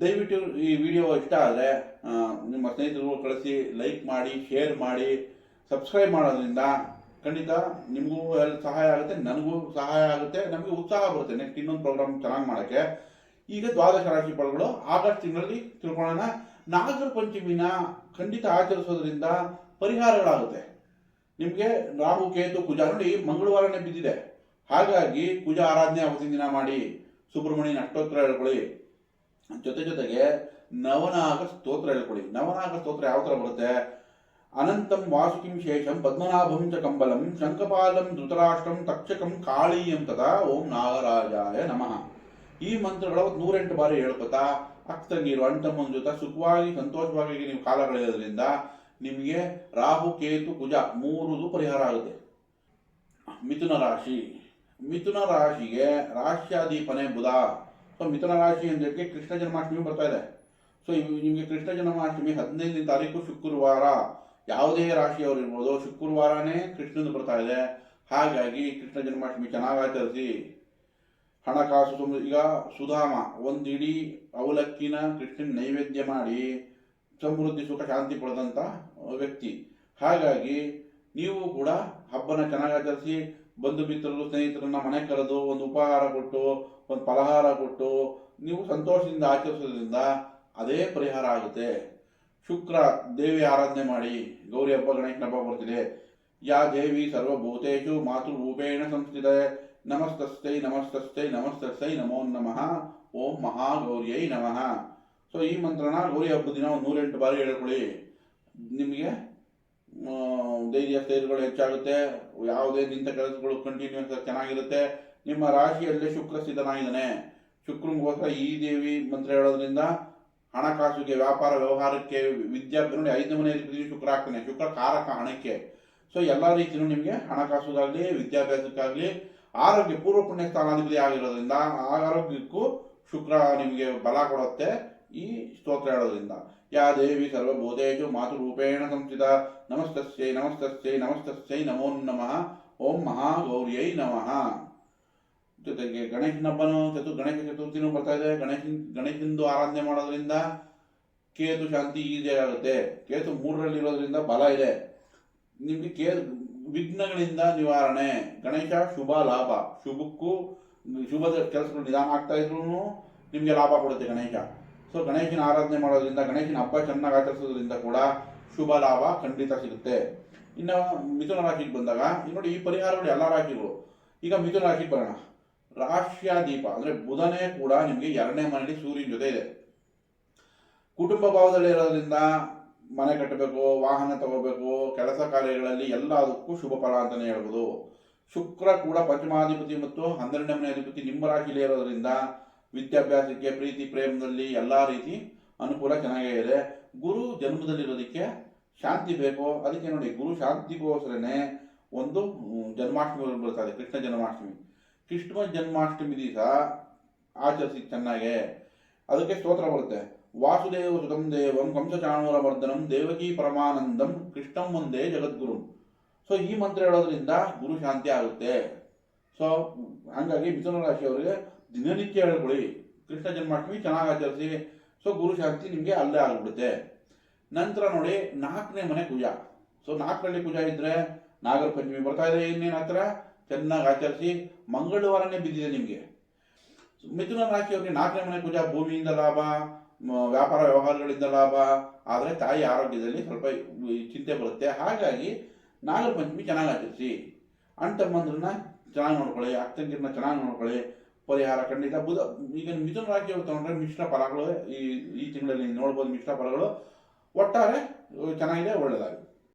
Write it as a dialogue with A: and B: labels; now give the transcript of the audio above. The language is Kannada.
A: ದಯವಿಟ್ಟು ಈ ವಿಡಿಯೋ ಇಷ್ಟ ಆದರೆ ನಿಮ್ಮ ಸ್ನೇಹಿತರು ಕಳಿಸಿ ಲೈಕ್ ಮಾಡಿ ಶೇರ್ ಮಾಡಿ ಸಬ್ಸ್ಕ್ರೈಬ್ ಮಾಡೋದ್ರಿಂದ ಖಂಡಿತ ನಿಮಗೂ ಎಲ್ಲಿ ಸಹಾಯ ಆಗುತ್ತೆ, ನನಗೂ ಸಹಾಯ ಆಗುತ್ತೆ, ನಮಗೆ ಉತ್ಸಾಹ ಬರುತ್ತೆ ನೆಕ್ಸ್ಟ್ ಇನ್ನೊಂದು ಪ್ರೋಗ್ರಾಮ್ ಚೆನ್ನಾಗಿ ಮಾಡೋಕ್ಕೆ. ಈಗ ದ್ವಾದಶ ರಾಶಿ ಫಲಗಳು, ಆಗಸ್ಟ್ ತಿಂಗಳಲ್ಲಿ ತಿಳ್ಕೊಳ್ಳೋಣ. ನಾಗರ ಪಂಚಮಿನ ಖಂಡಿತ ಆಚರಿಸೋದ್ರಿಂದ ಪರಿಹಾರಗಳಾಗುತ್ತೆ. ನಿಮಗೆ ರಾಹು, ಕೇತು, ಕುಜ, ನೋಡಿ, ಮಂಗಳವಾರನೇ ಬಿದ್ದಿದೆ. ಹಾಗಾಗಿ ಕುಜ ಆರಾಧನೆ ಅವತ್ತಿನ ದಿನ ಮಾಡಿ. ಸುಬ್ರಹ್ಮಣ್ಯನ ಅಷ್ಟೋತ್ತರ ಹೇಳ್ಕೊಳ್ಳಿ ಜೊತೆ ಜೊತೆಗೆ ನವನಾಗ ಸ್ತೋತ್ರ ಹೇಳ್ಕೊಳ್ಳಿ ನವನಾಗ ಸ್ತೋತ್ರ ಯಾವ ಥರ ಬರುತ್ತೆ? ಅನಂತಂ ವಾಸುಕಿಂ ಶೇಷಂ ಪದ್ಮನಾಭಂ ಚ ಕಂಬಲಂ ಶಂಕಪಾಲಂ ಧೃತರಾಷ್ಟ್ರಂ ತಕ್ಷಕಂ ಕಾಳಿ ತದಾ ಓಂ ನಾಗರಾಜಾಯ ನಮಃ. ಈ ಮಂತ್ರಗಳ ನೂರೆಂಟು ಬಾರಿ ಹೇಳ್ಕೊತಾ ಅಕ್ತಂಗೀರು ಅಣ್ತಮ್ಮನ ಜೊತೆ ಸುಖವಾಗಿ, ಸಂತೋಷವಾಗಿ ನೀವು ಕಾಲ ಕಳೆಯೋದ್ರಿಂದ ನಿಮಗೆ ರಾಹು, ಕೇತು, ಕುಜ ಮೂರುದು ಪರಿಹಾರ ಆಗುತ್ತೆ. ಮಿಥುನ ರಾಶಿ. ಮಿಥುನ ರಾಶಿಗೆ ರಾಶ್ಯಾಧಿಪನೆ ಬುಧ. ಸೊ ಮಿಥುನ ರಾಶಿ ಅಂದ್ರೆ ಕೃಷ್ಣ ಜನ್ಮಾಷ್ಟಮಿ ಬರ್ತಾ ಇದೆ. ಸೊ ನಿಮಗೆ ಕೃಷ್ಣ ಜನ್ಮಾಷ್ಟಮಿ ಹದಿನೈದನೇ ತಾರೀಕು ಶುಕ್ರವಾರ ಯಾವುದೇ ರಾಶಿಯವರು ಇರ್ಬೋದು, ಶುಕ್ರವಾರನೇ ಕೃಷ್ಣನ ಬರ್ತಾ ಇದೆ. ಹಾಗಾಗಿ ಕೃಷ್ಣ ಜನ್ಮಾಷ್ಟಮಿ ಚೆನ್ನಾಗಿ ಆಚರಿಸಿ. ಹಣಕಾಸು ತುಂಬ ಈಗ ಸುಧಾಮ, ಒಂದು ಇಡೀ ಅವಲಕ್ಕಿನ ಕೃಷ್ಣನ ನೈವೇದ್ಯ ಮಾಡಿ ಸಮೃದ್ಧಿ, ಸುಖ, ಶಾಂತಿ ಪಡೆದಂಥ ವ್ಯಕ್ತಿ. ಹಾಗಾಗಿ ನೀವು ಕೂಡ ಹಬ್ಬನ ಚೆನ್ನಾಗಿ ಆಚರಿಸಿ ಬಂಧು ಮಿತ್ರರು ಸ್ನೇಹಿತರನ್ನ ಮನೆ ಕರೆದು ಒಂದು ಉಪಹಾರ ಕೊಟ್ಟು, ಒಂದು ಫಲಹಾರ ಕೊಟ್ಟು ನೀವು ಸಂತೋಷದಿಂದ ಆಚರಿಸೋದ್ರಿಂದ ಅದೇ ಪರಿಹಾರ ಆಗುತ್ತೆ. ಶುಕ್ರ ದೇವಿ ಆರಾಧನೆ ಮಾಡಿ, ಗೌರಿ ಹಬ್ಬ, ಗಣೇಶನ ಹಬ್ಬ ಬರ್ತಿದೆ. ಯಾ ದೇವಿ ಸರ್ವಭೂತೇಶು ಮಾತೃರೂಪೇಣ ಸಂಸ್ಥಿತ ನಮಸ್ತಸ್ಥೈ ನಮಸ್ತಸ್ಥೈ ನಮಸ್ತಸ್ಥೈ ನಮೋ ನಮಃ, ಓಂ ಮಹಾಗೌರಿಯೈ ನಮಃ. ಸೊ ಈ ಮಂತ್ರನ ಗೌರಿ ಹಬ್ಬದ ದಿನ ಒಂದು ನೂರೆಂಟು ಬಾರಿ ಹೇಳ್ಕೊಳ್ಳಿ. ನಿಮಗೆ ಧೈರ್ಯ ಸ್ಥೈರ್ಯಗಳು ಹೆಚ್ಚಾಗುತ್ತೆ. ಯಾವುದೇ ನಿಂತ ಕೆಲಸಗಳು ಕಂಟಿನ್ಯೂಸ್ ಚೆನ್ನಾಗಿರುತ್ತೆ. ನಿಮ್ಮ ರಾಶಿಯಲ್ಲೇ ಶುಕ್ರ ಸ್ಥಿತನಾಗಿದ್ದಾನೆ ಶುಕ್ರಂಗೋಸ್ಕರ ಈ ದೇವಿ ಮಂತ್ರ ಹೇಳೋದ್ರಿಂದ ಹಣಕಾಸುಗೆ, ವ್ಯಾಪಾರ ವ್ಯವಹಾರಕ್ಕೆ ವಿದ್ಯಾಭ್ಯಾಸ ನೋಡಿ ಐದನೇ ಮನೆ ಅಧಿಪತಿ ಶುಕ್ರ ಆಗ್ತಾನೆ. ಶುಕ್ರ ಕಾರಕ ಹಣಕ್ಕೆ. ಸೊ ಎಲ್ಲ ರೀತಿಯೂ ನಿಮಗೆ ಹಣಕಾಸುಗಾಗಲಿ ವಿದ್ಯಾಭ್ಯಾಸಕ್ಕಾಗಲಿ, ಆರೋಗ್ಯ ಪೂರ್ವ ಪುಣ್ಯ ಸ್ಥಾನಾಧಿಪತಿ ಆಗಿರೋದ್ರಿಂದ ಆರೋಗ್ಯಕ್ಕೂ ಶುಕ್ರ ನಿಮಗೆ ಬಲ ಕೊಡುತ್ತೆ. ಈ ಸ್ತೋತ್ರ ಹೇಳೋದ್ರಿಂದ. ಯಾ ದೇವಿ ಸರ್ವಭೂತೇಷು ಮಾತೃರೂಪೇಣ ಸಂಸ್ಥಿತ, ನಮಸ್ತಸ್ಯೈ ನಮಸ್ತಸ್ಯೈ ನಮಸ್ತಸ್ಯೈ ನಮೋ ನಮಃ, ಓಂ ಮಹಾಗೌರ್ಯೈ ನಮಃ. ಜೊತೆಗೆ ಗಣೇಶನ ಹಬ್ಬನೂ ಚತು, ಗಣೇಶ ಚತುರ್ಥಿನೂ ಬರ್ತಾ ಇದೆ. ಗಣೇಶನ್, ಗಣೇಶಂದು ಆರಾಧನೆ ಮಾಡೋದ್ರಿಂದ ಕೇತು ಶಾಂತಿ ಈಜೆ ಆಗುತ್ತೆ. ಕೇತು ಮೂರರಲ್ಲಿ ಇರೋದ್ರಿಂದ ಬಲ ಇದೆ. ನಿಮಗೆ ಕೇ, ವಿಘ್ನಗಳಿಂದ ನಿವಾರಣೆ. ಗಣೇಶ ಶುಭ ಲಾಭ. ಶುಭಕ್ಕೂ, ಶುಭದ ಕೆಲಸಗಳು ನಿಧಾನ ಆಗ್ತಾ ಇದ್ರು ನಿಮಗೆ ಲಾಭ ಕೊಡುತ್ತೆ ಗಣೇಶ. ಸೊ ಗಣೇಶನ ಆರಾಧನೆ ಮಾಡೋದ್ರಿಂದ, ಗಣೇಶನ ಹಬ್ಬ ಚೆನ್ನಾಗಿ ಆಚರಿಸೋದ್ರಿಂದ ಕೂಡ ಶುಭ ಲಾಭ ಖಂಡಿತ ಸಿಗುತ್ತೆ. ಇನ್ನು ಮಿಥುನ ರಾಶಿಗೆ ಬಂದಾಗ ನೋಡಿ ಈ ಪರಿಹಾರಗಳು ಎಲ್ಲ ರಾಶಿಗಳು. ಈಗ ಮಿಥುನ ರಾಶಿಗೆ ಬರೋಣ. ರಾಶ್ಯಾದೀಪ ಅಂದ್ರೆ ಬುಧನೇ ಕೂಡ ನಿಮಗೆ ಎರಡನೇ ಮನೆಯಲ್ಲಿ ಸೂರ್ಯನ ಜೊತೆ ಇದೆ. ಕುಟುಂಬ ಭಾವದಲ್ಲಿ ಇರೋದ್ರಿಂದ ಮನೆ ಕಟ್ಟಬೇಕು, ವಾಹನ ತಗೋಬೇಕು, ಕೆಲಸ ಕಾರ್ಯಗಳಲ್ಲಿ ಎಲ್ಲದಕ್ಕೂ ಶುಭ ಫಲ ಅಂತಾನೆ ಹೇಳ್ಬೋದು. ಶುಕ್ರ ಕೂಡ ಪಂಚಮಾಧಿಪತಿ ಮತ್ತು ಹನ್ನೆರಡನೇ ಮನೆ ಅಧಿಪತಿ ನಿಮ್ಮ ರಾಶಿಯಲ್ಲಿ ಇರೋದ್ರಿಂದ ವಿದ್ಯಾಭ್ಯಾಸಕ್ಕೆ, ಪ್ರೀತಿ, ಪ್ರೇಮದಲ್ಲಿ ಎಲ್ಲ ರೀತಿ ಅನುಕೂಲ ಚೆನ್ನಾಗೇ ಇದೆ. ಗುರು ಜನ್ಮದಲ್ಲಿರೋದಕ್ಕೆ ಶಾಂತಿ ಬೇಕು. ಅದಕ್ಕೆ ನೋಡಿ, ಗುರು ಶಾಂತಿಗೋಸ್ಕರನೇ ಒಂದು ಜನ್ಮಾಷ್ಟಮಿ ಬರ್ತದೆ ಕೃಷ್ಣ ಜನ್ಮಾಷ್ಟಮಿ. ಕೃಷ್ಣ ಜನ್ಮಾಷ್ಟಮಿ ದಿವಸ ಆಚರಿಸಿ ಚೆನ್ನಾಗೆ. ಅದಕ್ಕೆ ಸ್ತೋತ್ರ ಬರುತ್ತೆ. ವಾಸುದೇವ ಸುತಂ ದೇವಂ ಕಂಸಚಾಣೂರ ವರ್ಧನಂ ದೇವಕಿ ಪರಮಾನಂದಂ ಕೃಷ್ಣಂ ಒಂದೇ ಜಗದ್ಗುರು. ಸೊ ಈ ಮಂತ್ರ ಹೇಳೋದ್ರಿಂದ ಗುರು ಶಾಂತಿ ಆಗುತ್ತೆ. ಸೊ ಹಂಗಾಗಿ ಮಿಥುನ ರಾಶಿಯವರಿಗೆ ದಿನನಿತ್ಯ ಹೇಳ್ಕೊಳ್ಳಿ ಕೃಷ್ಣ ಜನ್ಮಾಷ್ಟಮಿ ಚೆನ್ನಾಗಿ ಆಚರಿಸಿ, ಸೊ ಗುರು ಶಾಂತಿ ನಿಮಗೆ ಅಲ್ಲೇ ಆಗ್ಬಿಡುತ್ತೆ. ನಂತರ ನೋಡಿ ನಾಲ್ಕನೇ ಮನೆ ಕುಜ ಸೊ ನಾಲ್ಕರಲ್ಲಿ ಕುಜ ಇದ್ರೆ ನಾಗರ ಪಂಚಮಿ ಬರ್ತಾ ಇದೆ ಇನ್ನೇನು ಹತ್ರ? ಚೆನ್ನಾಗಿ ಆಚರಿಸಿ ಮಂಗಳವಾರನೇ ಬಿದ್ದಿದೆ ನಿಮಗೆ. ಮಿಥುನ ರಾಶಿಯವರಿಗೆ ನಾಲ್ಕನೇ ಮನೆ ಪೂಜಾ ಭೂಮಿಯಿಂದ ಲಾಭ ವ್ಯಾಪಾರ ವ್ಯವಹಾರಗಳಿಂದ ಲಾಭ. ಆದರೆ ತಾಯಿ ಆರೋಗ್ಯದಲ್ಲಿ ಸ್ವಲ್ಪ ಚಿಂತೆ ಬರುತ್ತೆ. ಹಾಗಾಗಿ ನಾಗರ ಪಂಚಮಿ ಚೆನ್ನಾಗಿ ಆಚರಿಸಿ. ಅಣ್ಣ ತಮ್ಮಂದ್ರನ್ನ ಚೆನ್ನಾಗಿ ನೋಡ್ಕೊಳ್ಳಿ ಅಕ್ಕಂಗಿರನ್ನ ಚೆನ್ನಾಗಿ ನೋಡ್ಕೊಳ್ಳಿ. ಪರಿಹಾರ ಖಂಡಿತ. ಬುಧ, ಈಗ ಮಿಥುನ ರಾಶಿಯವರು ತಗೊಂಡ್ರೆ ಮಿಶ್ರ ಫಲಗಳು, ಈ ಈ ತಿಂಗಳಲ್ಲಿ ನೋಡ್ಬೋದು ಮಿಶ್ರ ಫಲಗಳು. ಒಟ್ಟಾರೆ ಚೆನ್ನಾಗಿದೆ ಒಳ್ಳೆಯದಾಗುತ್ತೆ